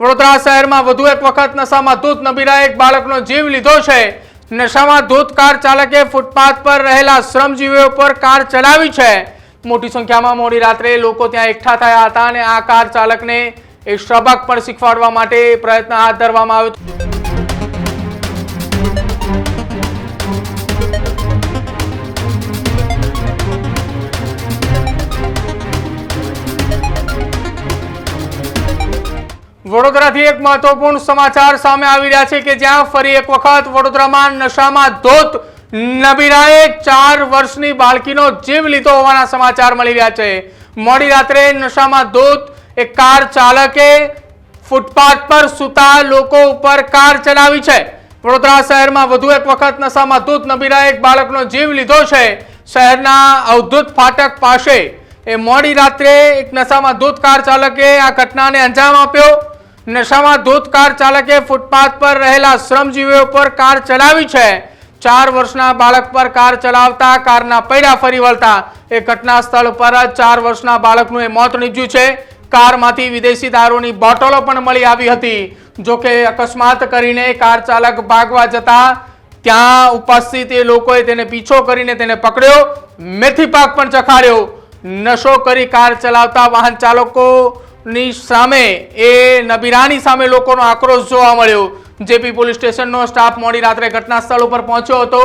વડોદરા શહેરમાં વધુ એક વખત નશામાં ધૂત નબીરાએ એક બાળકનો જીવ લીધો છે. નશામાં ધૂત કાર ચાલકે ફૂટપાથ પર રહેલા શ્રમજીવીઓ પર કાર ચલાવી છે. મોટી સંખ્યામાં મોડી રાત્રે લોકો ત્યાં એકઠા થયા હતા અને આ કાર ચાલકને એ સબક પણ શીખવાડવા માટે પ્રયત્ન હાથ ધરવામાં આવ્યો વડોદરાથી એક મહત્વપૂર્ણ સમાચાર સામે આવી રહ્યા છે કે જ્યાં ફરી એક વખત વડોદરામાં નશામાં ધોત નબીરાએ ચાર વર્ષની બાળકીનો જીવ લીધો હોવાના સમાચાર મળી રહ્યા છે. મોડી રાત્રે નશામાં ધોત એક કાર ચાલકે ફૂટપાથ પર સૂતા લોકો ઉપર કાર ચલાવી છે. વડોદરા શહેરમાં વધુ એક વખત નશામાં ધૂત નબીરાએ એક બાળકનો જીવ લીધો છે. શહેરના અવધૂત ફાટક પાસે એ મોડી રાત્રે એક નશામાં ધૂત કાર ચાલકે આ ઘટનાને અંજામ આપ્યો. નશામાં ધૂત કાર ચાલકે ફૂટપાથ પર રહેલા શ્રમજીવીઓ પર કાર ચલાવી છે. ચાર વર્ષના બાળક પર કાર ચલાવતા કારના પૈડા ફરી વળતા. એ ઘટના સ્થળ પર જ ચાર વર્ષના બાળકનું એ મોત નીપજ્યું છે. કારમાંથી વિદેશી દારૂની બોટલો પણ મળી આવી હતી. જો કે અકસ્માત કરીને કાર ચાલક ભાગવા જતા ત્યાં ઉપસ્થિત એ લોકોએ તેને પીછો કરીને તેને પકડ્યો, મેથી પાક પણ ચખાડ્યો. નશો કરી કાર ચલાવતા વાહન ચાલકોની સામે એ નબીરાની સામે લોકોનો આક્રોશ જોવા મળ્યો. જેપી પોલીસ સ્ટેશનનો સ્ટાફ મોડી રાત્રે ઘટના સ્થળ ઉપર પહોંચ્યો હતો.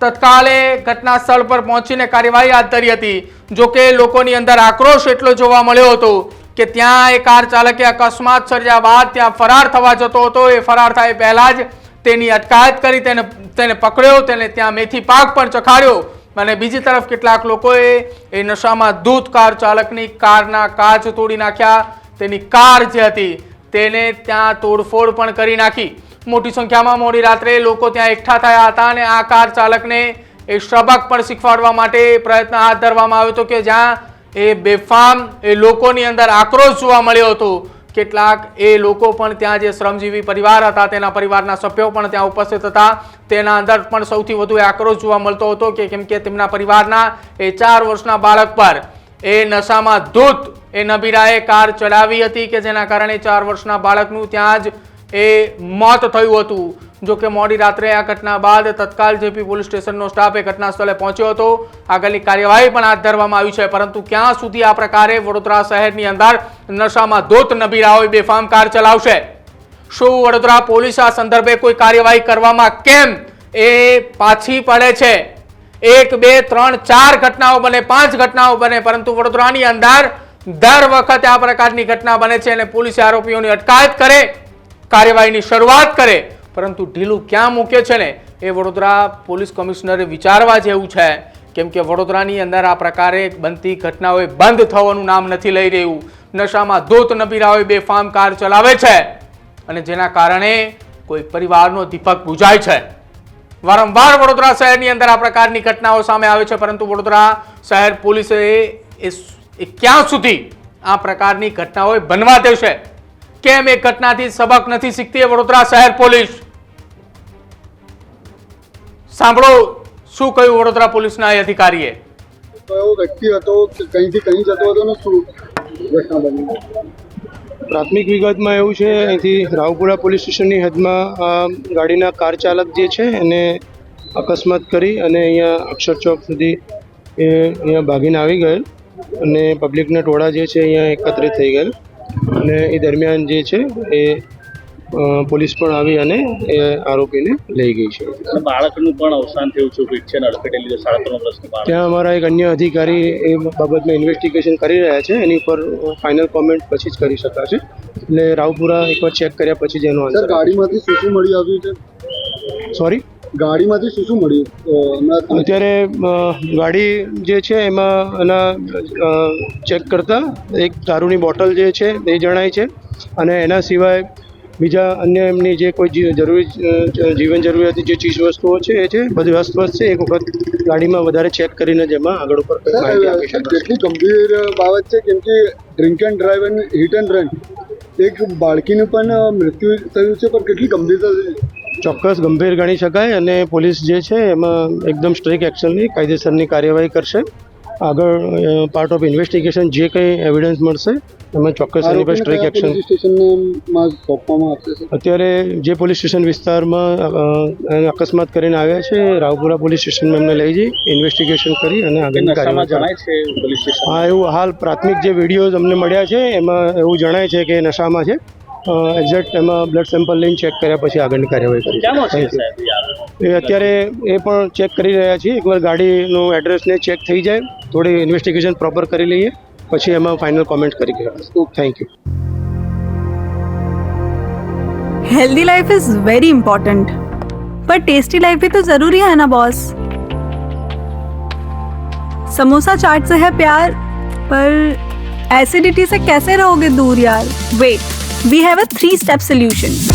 તત્કાલે ઘટના સ્થળ પર પહોંચીને કાર્યવાહી હાથ ધરી હતી. જો કે લોકોની અંદર આક્રોશ એટલો જોવા મળ્યો હતો કે ત્યાં એ કાર ચાલકે અકસ્માત સર્જ્યા બાદ ત્યાં ફરાર થવા જતો હતો. એ ફરાર થાય પહેલાં જ તેની અટકાયત કરી તેને તેને પકડ્યો. તેને ત્યાં મેથી પાક પણ ચખાડ્યો. અને બીજી તરફ કેટલાક લોકોએ એ નશામાં દૂધ કાર ચાલકની કારના કાચ તોડી નાખ્યા. તેની કાર જે હતી તેને ત્યાં તોડફોડ પણ કરી નાખી. મોટી સંખ્યામાં મોડી રાત્રે લોકો ત્યાં એકઠા થયા હતા અને આ કાર ચાલકને એ સબક પણ શીખવાડવા માટે પ્રયત્ન હાથ ધરવામાં આવ્યો હતો કે જ્યાં એ બેફામ એ લોકોની અંદર આક્રોશ જોવા મળ્યો હતો. કેટલાક એ લોકો પણ ત્યાં જે શ્રમજીવી પરિવાર હતા, તેના પરિવારના સભ્યો પણ ત્યાં ઉપસ્થિત હતા. તેના અંદર પણ સૌથી વધુ આક્રોશ જોવા મળતો હતો કે કેમ કે તેમના પરિવારના એ ચાર વર્ષના બાળક પર એ નશામાં ધૂત એ નબીરાએ કાર ચડાવી હતી કે જેના કારણે ચાર વર્ષના બાળકનું ત્યાં જ એ મોત થયું હતું. જો કે મોડી રાત્રે આ ઘટના બાદ તત્કાલ જેપી પોલીસ સ્ટેશનનો સ્ટાફ એ ઘટના સ્થળે પહોંચ્યો હતો. આગળની કાર્યવાહી પણ હાથ ધરવામાં આવી છે, પરંતુ ક્યાં સુધી આ પ્રકારે વડોદરા શહેરની અંદર નશામાં ધોત નબીરાઓએ બેફામ કાર ચલાવશે? શું વડોદરા પોલીસ આ સંદર્ભે કોઈ કાર્યવાહી કરવામાં કેમ? એ પાછી પડે છે. એક, બે, ત્રણ, ચાર ઘટનાઓ બને, પાંચ ઘટનાઓ બને, પરંતુ વડોદરાની અંદર દર વખતે આ પ્રકારની ઘટના બને છે અને પોલીસે આરોપીઓની અટકાયત કરે, કાર્યવાહીની શરૂઆત કરે. પરંતુ ઢીલું ક્યાં મૂકે છે ને, એ વડોદરા પોલીસ કમિશનરે વિચારવા જેવું છે. કેમ કે વડોદરાની અંદર આ પ્રકારે બનતી ઘટનાઓએ બંધ થવાનું નામ નથી લઈ રહ્યું. નશામાં ધોત નબીરાઓએ બેફામ કાર ચલાવે છે. અને જેના કારણે કોઈ પરિવારનો દીપક બુજાય છે. વારંવાર વડોદરા શહેરની અંદર આ પ્રકારની ઘટનાઓ સામે આવે છે, પરંતુ વડોદરા શહેર પોલીસે એ ક્યાં સુધી આ પ્રકારની ઘટનાઓએ બનવા દેશે? કેમ એ ઘટનાથી સબક નથી શીખતી વડોદરા શહેર પોલીસ? સાંભળો શું કહ્યું વડોદરા પોલીસના એ અધિકારીએ? કયો વ્યક્તિ હતો કે કઈથી કઈ જતો હતો ને શું ઘટના બની? પ્રાથમિક વિગતમાં એવું છે અહીંથી રાવપુરા પોલીસ સ્ટેશનની હદમાં આ ગાડીના કાર ચાલક જે છે એને અકસ્માત કરી અને અહીંયા અક્ષર ચોક સુધી એ અહીંયા ભાગીને આવી ગયેલ અને પબ્લિકના ટોળા જે છે અહીંયા એકત્રિત થઈ ગયેલ અને એ દરમિયાન જે છે એ પોલીસ પણ આવી અને એ આરોપીને લઈ ગઈ છે. બાળકનું પણ અવસાન થયું છે વીક છે નડફેટે લીધે સાડા ત્રણ વર્ષનું બાળક. ત્યાં અમારા એક અન્ય અધિકારી એ બાબતમાં ઇન્વેસ્ટિગેશન કરી રહ્યા છે એની ઉપર ફાઇનલ કોમેન્ટ પછી જ કરી શકાશે. એટલે રાવપુરા એકવાર ચેક કર્યા પછી જ એનો આન્સર ગાડીમાંથી શું શું મળી આવ્યું છે? સોરી ગાડીમાંથી શું શું મળ્યું? અત્યારે ગાડી જે છે એમાં એના ચેક કરતા એક દારૂની બોટલ જે છે એ જણાય છે અને એના સિવાય બીજા અન્ય એમની જે કોઈ જરૂરી જીવન જરૂરિયાતની જે ચીજ વસ્તુઓ છે એ છે બધી અસ્તવ્યસ્ત છે એક વખત ગાડીમાં વધારે ચેક કરીને જ એમાં આગળ ઉપર કેટલી ગંભીર બાબત છે કેમ કે ડ્રિંક એન્ડ ડ્રાઈવ અને હિટ એન્ડ રન એક બાળકીનું પણ મૃત્યુ થયું છે પણ કેટલી ગંભીરતા છે? ચોક્કસ ગંભીર ગણી શકાય અને પોલીસ જે છે એમાં એકદમ સ્ટ્રિક્ટ એક્શનની કાયદેસરની કાર્યવાહી કરશે. આગળ પાર્ટ ઓફ ઇન્વેસ્ટિગેશન જે કંઈ એવિડન્સ મળશે એમાં ચોક્કસ એની પર આરોપીને એક્શન? અત્યારે જે પોલીસ સ્ટેશન વિસ્તારમાં અકસ્માત કરીને આવ્યા છે રાવપુરા પોલીસ સ્ટેશનમાં એમને લઈ જઈ ઇન્વેસ્ટિગેશન કરી અને આગળની કાર્યવાહી હા એવું હાલ પ્રાથમિક જે વિડીયોઝ અમને મળ્યા છે એમાં એવું જણાય છે કે નશામાં છે. એક્ઝેક્ટ એમાં બ્લડ સેમ્પલ લઈને ચેક કર્યા પછી આગળની કાર્યવાહી કરી. એ અત્યારે એ પણ ચેક કરી રહ્યા છીએ. એકવાર ગાડીનું એડ્રેસને ચેક થઈ જાય. થોડી ઇન્વેસ્ટિગેશન પ્રોપર કરી લઈએ પછી એમાં ફાઇનલ કોમેન્ટ કરી ગયા thank you healthy life is very important पर टेस्टी लाइफ भी तो जरूरी है ना बॉस समोसा चाट से है प्यार पर एसिडिटी से कैसे रहोगे दूर यार wait we have a three step solution